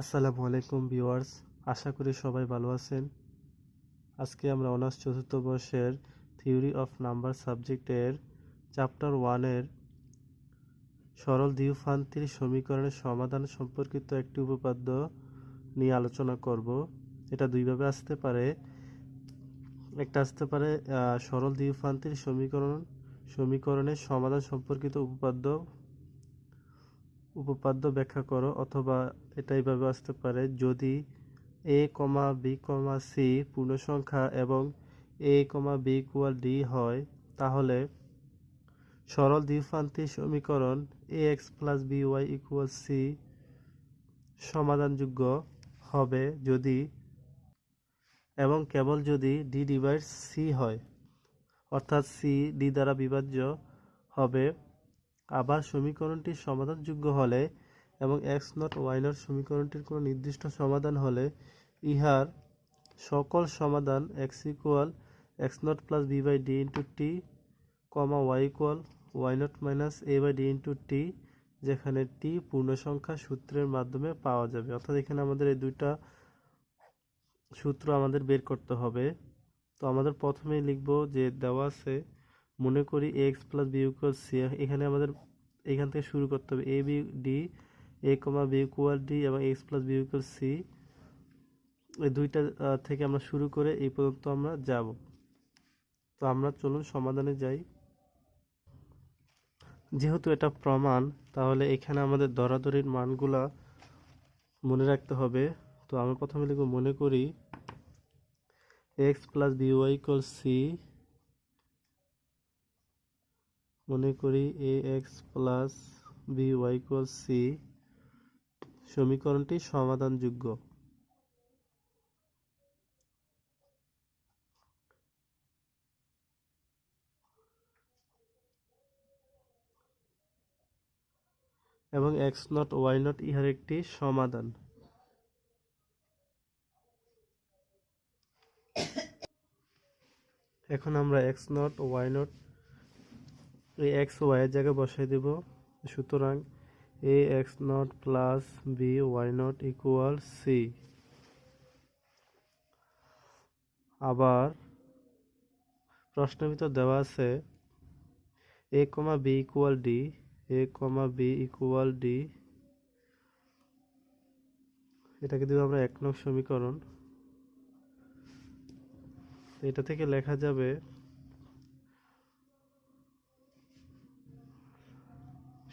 আসসালামু আলাইকুম ভিউয়ার্স, আশা করি সবাই ভালো আছেন। আজকে আমরা অনার্স চতুর্থ বর্ষের থিওরি অফ নাম্বার সাবজেক্টের চ্যাপ্টার ওয়ানের সরল দ্বিউফান্তির সমীকরণের সমাধান সম্পর্কিত একটি উপপাদ্য নিয়ে আলোচনা করব। এটা দুইভাবে আসতে পারে। একটা আসতে পারে সরল দ্বিউফান্তির সমীকরণ, সমীকরণের সমাধান সম্পর্কিত উপপাদ্য উপপাদ্য ব্যাখ্যা করো অথবা এটা এইভাবে আসতে পারে, যদি এ কমা বি কমা সি পূর্ণসংখ্যা এবং A comma B equal D হয়, তাহলে সরল দ্বিপ্রান্তিক সমীকরণ A X plus B Y equal C সমাধানযোগ্য হবে যদি এবং কেবল যদি ডি ডিভাইড সি হয়, অর্থাৎ সি ডি দ্বারা বিভাজ্য হবে। আবার সমীকরণটি সমাধানযোগ্য হলে এবং এক্স নট ওয়াই নট সমীকরণটির কোনো নির্দিষ্ট সমাধান হলে ইহার সকল সমাধান X equal X not plus B by D into T comma Y equal Y not minus A by D into T যেখানে টি পূর্ণসংখ্যা সূত্রের মাধ্যমে পাওয়া যাবে। অর্থাৎ এখানে আমাদের এই দুইটা সূত্র আমাদের বের করতে হবে। তো আমাদের প্রথমেই লিখব যে দেওয়া আছে মনে করি X plus B equal C এখানে আমাদের এখান থেকে শুরু করতে হবে। A B D A comma B equal D এবং X plus B equal C এই দুইটা থেকে আমরা শুরু করে এই পর্যন্ত আমরা যাব। তো আমরা চলুন সমাধানে যাই। যেহেতু এটা প্রমাণ, তাহলে এখানে আমাদের দরাদরির মানগুলা মনে রাখতে হবে। তো আমি প্রথমে লিখব, মনে করি X plus B Y C মনে করি A X plus B Y C সমীকরণটি সমাধানযোগ্য। এবং এক্স নট ওয়াই নট ইহার একটি সমাধান। এখন আমরা এক্স নট ওয়াই নট এই এক্স ওয়াই এর জায়গায় বসাই দেব। সুতরাং A X not plus B Y not equal C. আবার প্রশ্নের ভিতর দেওয়া আছে, A comma B equal D, A comma B equal D. এটাকে দিব আমরা এক নং সমীকরণ। এটা থেকে লেখা যাবে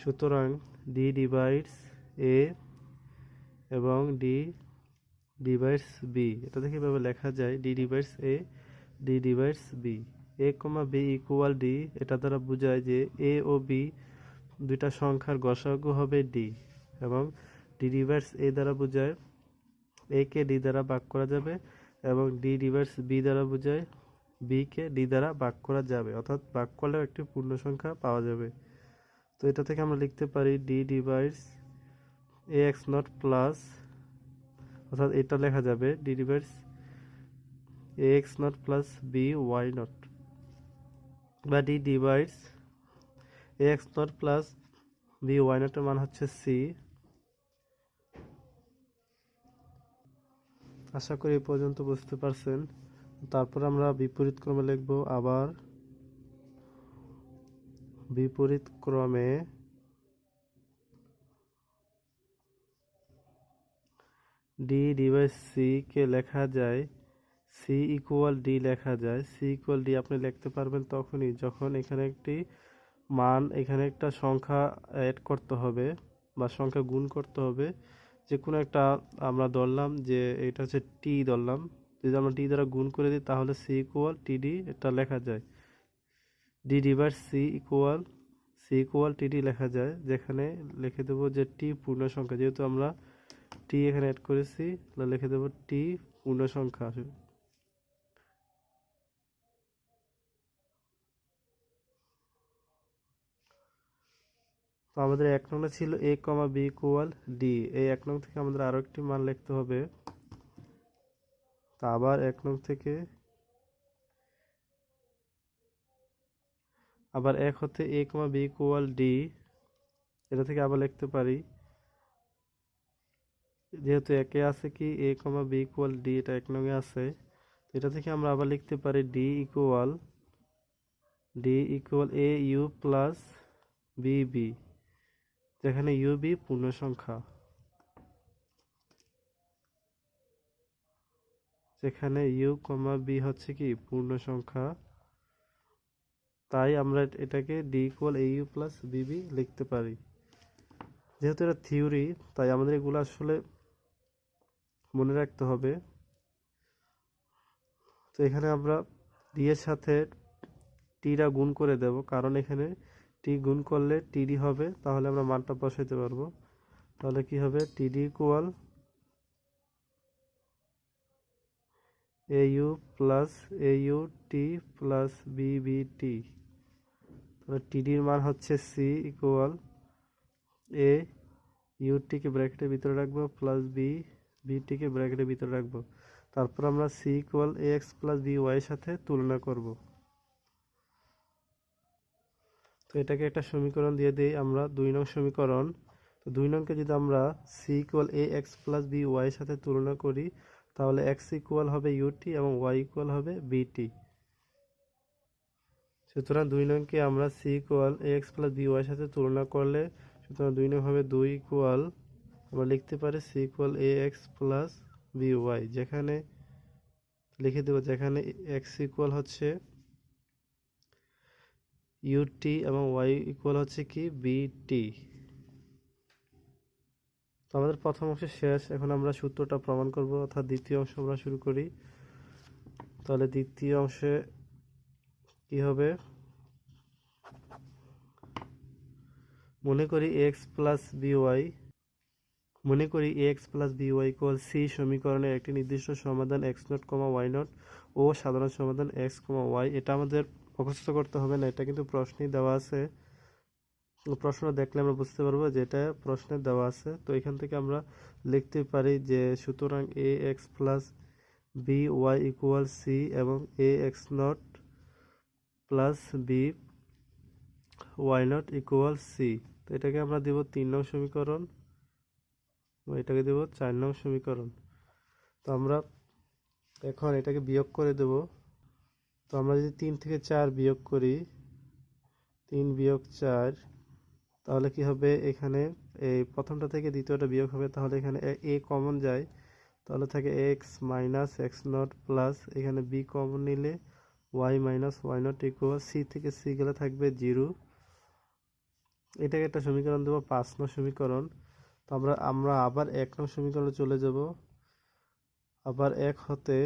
সুতরাং ডি ডিভাইডস এ এবং ডি ডিভাইডস বি এটা থেকে এভাবে লেখা যায়? D divides A D divides B A comma B equal D এটা দ্বারা বোঝায় যে এ ও বি দুইটা সংখ্যার গসাগু হবে ডি এবং ডি ডিভাইডস এ দ্বারা বোঝায় এ কে ডি দ্বারা ভাগ করা যাবে এবং ডি ডিভাইডস বি দ্বারা বোঝায় বি কে ডি দ্বারা ভাগ করা যাবে। অর্থাৎ ভাগ করলেও একটি পূর্ণ সংখ্যা পাওয়া যাবে। তো এটা থেকে আমরা লিখতে পারি D divides A X not plus অর্থাৎ এটা লেখা যাবে D divides A X not plus B Y not বা D divides A X not plus B Y নটের মান হচ্ছে সি আশা করি এই পর্যন্ত বুঝতে পারছেন। তারপর আমরা বিপরীত ক্রমে লিখব আবার বিপরীত ক্রমে ডি ডিভাইস সি কে লেখা যায় সি ইকুয়াল ডি লেখা যায় সি ইকুয়াল ডি আপনি লিখতে পারবেন তখনই যখন এখানে একটি মান, এখানে একটা সংখ্যা অ্যাড করতে হবে বা সংখ্যা গুণ করতে হবে। যে কোনো একটা আমরা ধরলাম যে এটা হচ্ছে টি ধরলাম। যদি আমরা টি দ্বারা গুণ করে দিই তাহলে সি ইকুয়াল টিডি এটা লেখা যায়। D divide C equal C equal TD লেখা যায়, যেখানে লিখে দেবো যে টি পূর্ণ সংখ্যা যেহেতু আমরা টি এখানে অ্যাড করেছি লিখে দেবো টি পূর্ণ সংখ্যা তো আমাদের এক নং ছিল A comma B equal D এই এক নং থেকে আমাদের আরও একটি মান লিখতে হবে। তা আবার এক নং থেকে আবার এক হতে a comma b equal d, এটা থেকে আবার লিখতে পারি। যেহেতু একে আছে কি, a comma b equal d, এটা এক নঙ্গে আছে। এটা থেকে আমরা আবার লিখতে পারি d equal d equal a u plus b b, যেখানে ইউ বি পূর্ণ সংখ্যা। যেখানে ইউ কমা বি হচ্ছে কি, পূর্ণ সংখ্যা। তাই আমরা এটাকে d equal a u plus b b লিখতে পারি। যেহেতু এটা থিওরি তাই আমাদের এগুলো আসলে মনে রাখতে হবে। তো এখানে আমরা ডি এর সাথে টিরা গুণ করে দেব, কারণ এখানে টি গুণ করলে টিডি হবে, তাহলে আমরা মানটা বসাইতে পারব। তাহলে কি হবে? T d equal a u plus a u t plus b b t তাহলে টিডির মান হচ্ছে সি ইকুয়াল এ ইউটিকে ব্র্যাকেটের ভিতরে রাখব প্লাস বি বিটিকে ব্র্যাকেটের ভিতরে রাখব। তারপর আমরা c equal a x plus b y সাথে তুলনা করব। তো এটাকে একটা সমীকরণ দিয়ে দিই আমরা, দুই নং সমীকরণ। তো দুই নংকে যদি আমরা c equal a x plus b y সাথে তুলনা করি তাহলে এক্স ইকুয়াল হবে ইউটি এবং ওয়াই ইকুয়াল হবে বিটি সুতরাং দুই নংকে আমরা c equal x plus b y সাথে তুলনা করলে সুতরাং দুই নং হবে দুই ইকুয়াল আমরা লিখতে পারি c equal a x plus b y যেখানে লিখে দেবো যেখানে এক্স ইকুয়াল হচ্ছে ইউটি এবং ওয়াই ইকুয়াল হচ্ছে কি বিটি আমাদের প্রথম অংশ শেষ। এখন আমরা সূত্রটা প্রমাণ করব, অর্থাৎ দ্বিতীয় অংশ আমরা শুরু করি। তাহলে দ্বিতীয় অংশে কি হবে? মনে করি এক্স প্লাস বিওয়াই মনে করি x plus b y equal c সমীকরণের একটি নির্দিষ্ট সমাধান x naught comma y naught ও সাধারণ সমাধান এক্স কমা ওয়াই। এটা আমাদের মুখস্থ করতে হবে, না এটা কিন্তু প্রশ্নেই দেওয়া আছে। প্রশ্ন দেখলে আমরা বুঝতে পারব যে এটা প্রশ্নে দেওয়া আছে। তো এখান থেকে আমরা লিখতে পারি যে সুতরাং a x plus b y equal c এবং a x naught plus b y naught equal c তো এটাকে আমরা দেব তিন নং সমীকরণ এটাকে দেব চার নং সমীকরণ। তো আমরা এখন এটাকে বিয়োগ করে দেব। তো আমরা যদি তিন থেকে চার বিয়োগ করি, তিন বিয়োগ চার তাহলে কি হবে? এখানে এই প্রথমটা থেকে দ্বিতীয়টা বিয়োগ হবে, তাহলে এখানে এ কমন যায়। তাহলে থাকে x minus x naught plus এখানে বি কমন নিলে y minus y naught equal c থেকে সি গেলে থাকবে জিরো এটাকে একটা সমীকরণ দেবো, পাঁচ নং সমীকরণ। তো আমরা আমরা আবার এক নং সমীকরণে চলে যাব। আবার এক হতে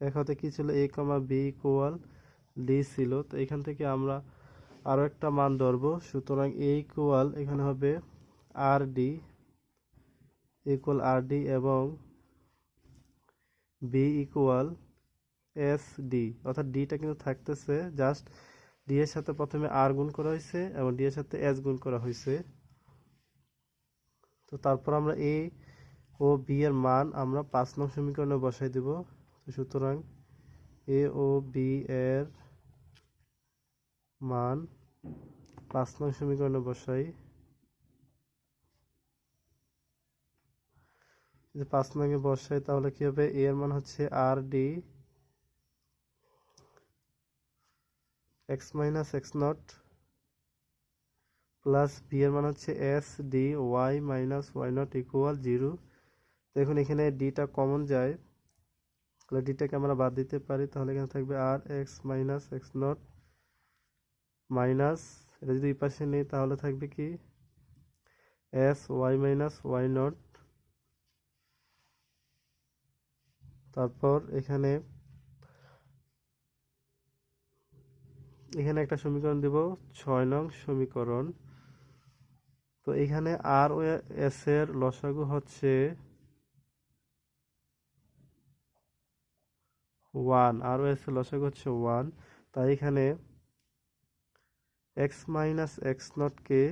এক হতে কি ছিল? A comma b equal d ছিল। তো এখান থেকে আমরা আরও একটা মান ধরবো। সুতরাং এ ইকুয়াল এখানে হবে r d equal r d এবং বি ইকুয়াল এস ডি অর্থাৎ ডিটা কিন্তু থাকতেছে। জাস্ট ডি এর সাথে প্রথমে আর গুণ করা হয়েছে এবং ডি এর সাথে এস গুণ করা হয়েছে। তো তারপর আমরা এ ও বি এর মান আমরা পাঁচ নং সমীকরণে বসাই দেব। সুতরাং এ ও বি এর মান পাঁচ নং সমীকরণে বসাই। যদি পাঁচ নঙ্গে বসাই, তাহলে কি হবে? এ এর মান হচ্ছে r d x minus x naught plus b এর মান হচ্ছে s d y minus y naught equal zero দেখুন এখানে ডিটা কমন যায়। তাহলে ডিটাকে আমরা বাদ দিতে পারি। তাহলে এখানে থাকবে r x minus x naught minus, এটা যদি এই পাশে নেই তাহলে থাকবে কি? S y minus y naught তারপর এখানে এখানে একটা সমীকরণ দেব, ছয় নং সমীকরণ। তো এখানে আর ও এস এর লসাগু হচ্ছে ওয়ান আর ও এস এর লসাগু হচ্ছে ওয়ান তাই এখানে এক্স মাইনাস এক্স নটকে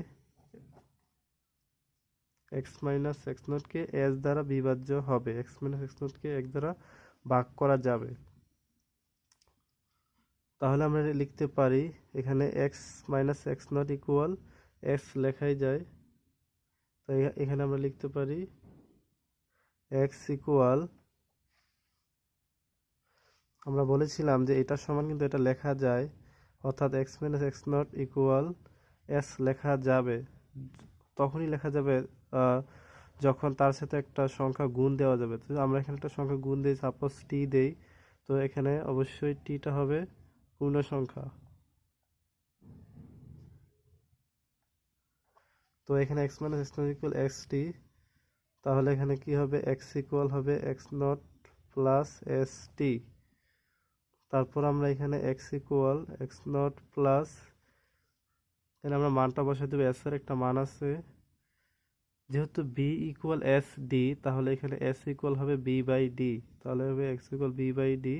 এক্স মাইনাস এক্স নটকে এস দ্বারা বিভাজ্য হবে। এক্স মাইনাস এক্স নটকে এক দ্বারা ভাগ করা যাবে। তাহলে আমরা লিখতে পারি, এখানে x minus x naught equal x লেখাই যায়। তাই এখানে আমরা লিখতে পারি এক্স ইকুয়াল আমরা বলেছিলাম যে এটার সমান কিন্তু এটা লেখা যায়। অর্থাৎ x minus x naught equal s লেখা যাবে। তখনই লেখা যাবে যখন তার সাথে একটা সংখ্যা গুণ দেওয়া যাবে। তো আমরা এখানে একটা সংখ্যা গুণ দিই সাপোজ টি দেই, তো এখানে অবশ্যই টিটা হবে পূর্ণ সংখ্যা। তো এখানে x minus x naught equal x t তাহলে এখানে কি হবে? এক্স ইকুয়াল হবে x naught plus s t তারপর আমরা এখানে x equal x naught plus এখানে আমরা মানটা বসাই দেবো এস এর একটা মান আছে। যেহেতু বি ইকুয়াল এস ডি তাহলে এখানে এস ইকুয়াল হবে বি বাই ডি তাহলে হবে x equal b by d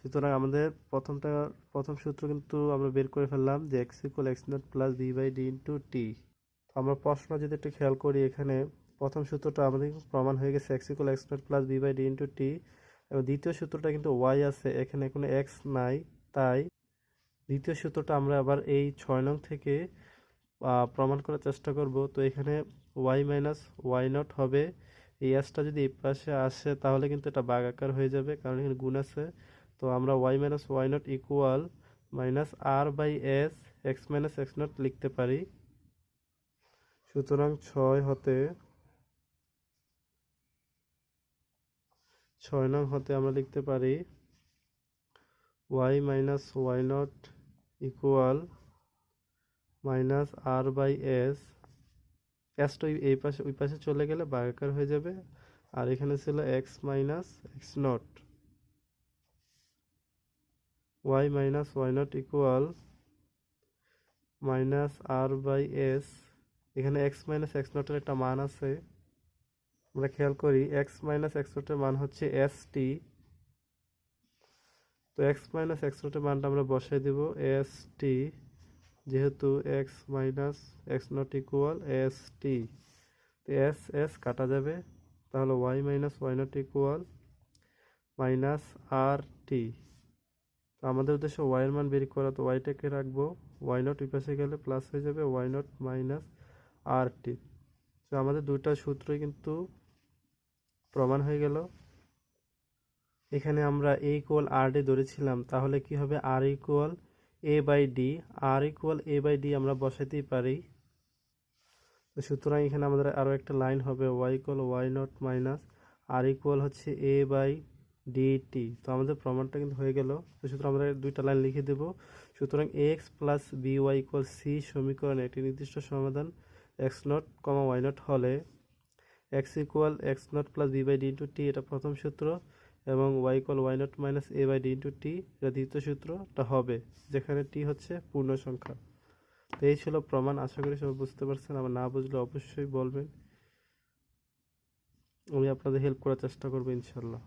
সুতরাং আমাদের প্রথমটা, প্রথম সূত্র কিন্তু আমরা বের করে ফেললাম যে x equal x naught plus b by d into t তো আমরা প্রশ্ন যদি একটু খেয়াল করি এখানে, প্রথম সূত্রটা আমাদের প্রমাণ হয়ে গেছে x equal x naught plus b by d into t এবং দ্বিতীয় সূত্রটা কিন্তু ওয়াই আছে, এখানে কোনো এক্স নাই, তাই দ্বিতীয় সূত্রটা আমরা আবার এই ছয় নং থেকে প্রমাণ করার চেষ্টা করব। তো এখানে ওয়াই মাইনাস ওয়াই নট হবে। এই এসটা যদি এই পাশে আসে, তাহলে কিন্তু এটা বাগ আকার হয়ে যাবে, কারণ এখানে গুণ আছে। তো আমরা y minus y naught equal minus r by s x minus x naught লিখতে পারি। সুতরাং ছয় হতে ছয় নং হতে আমরা লিখতে পারি y minus y naught equal minus r by s s এই পাশে ওই পাশে চলে গেলে ভাগাকার হয়ে যাবে। আর এখানে ছিল x minus x naught y minus y naught equal minus r by s এখানে এক্স মাইনাস এক্স নটের একটা মান আছে। আমরা খেয়াল করি এক্স মাইনাস এক্স নটের মান হচ্ছে এস টি তো এক্স মাইনাস এক্স নটের মানটা আমরা বসাই দেব এস টি যেহেতু x minus x naught equal s t তো এস এস কাটা যাবে, তাহলে y minus y naught equal minus r t তো আমাদের উদ্দেশ্য ওয়াই এর মান বের করা, তো ওয়াইটাকে রাখব ওয়াই নট পাশে গেলে প্লাস হয়ে যাবে y naught minus r t তো আমাদের দুইটা সূত্রই কিন্তু প্রমাণ হয়ে গেল। এখানে আমরা এ ইকুয়াল আর ডি ধরেছিলাম, তাহলে কি হবে? R equal a by d r equal a by d আমরা বসাতেই পারি। সুতরাং এখানে আমাদের আরও একটা লাইন হবে y equal y naught minus r equal হচ্ছে এ বাই ডিটি তো আমাদের প্রমাণটা কিন্তু হয়ে গেল। তো সুতরাং আমরা দুইটা লাইন লিখে দেব। সুতরাং x plus b y equal c সমীকরণে একটি নির্দিষ্ট সমাধান x naught comma y naught হলে x equal x naught plus b by d into t এটা প্রথম সূত্র, এবং y equal y naught minus a by d into t এটা দ্বিতীয় সূত্রটা হবে, যেখানে টি হচ্ছে পূর্ণ সংখ্যা। তো এই ছিল প্রমাণ, আশা করি সবাই বুঝতে পারছেন, আবার না বুঝলে অবশ্যই বলবেন। আমি আপনাদের হেল্প করার চেষ্টা করব ইনশাল্লাহ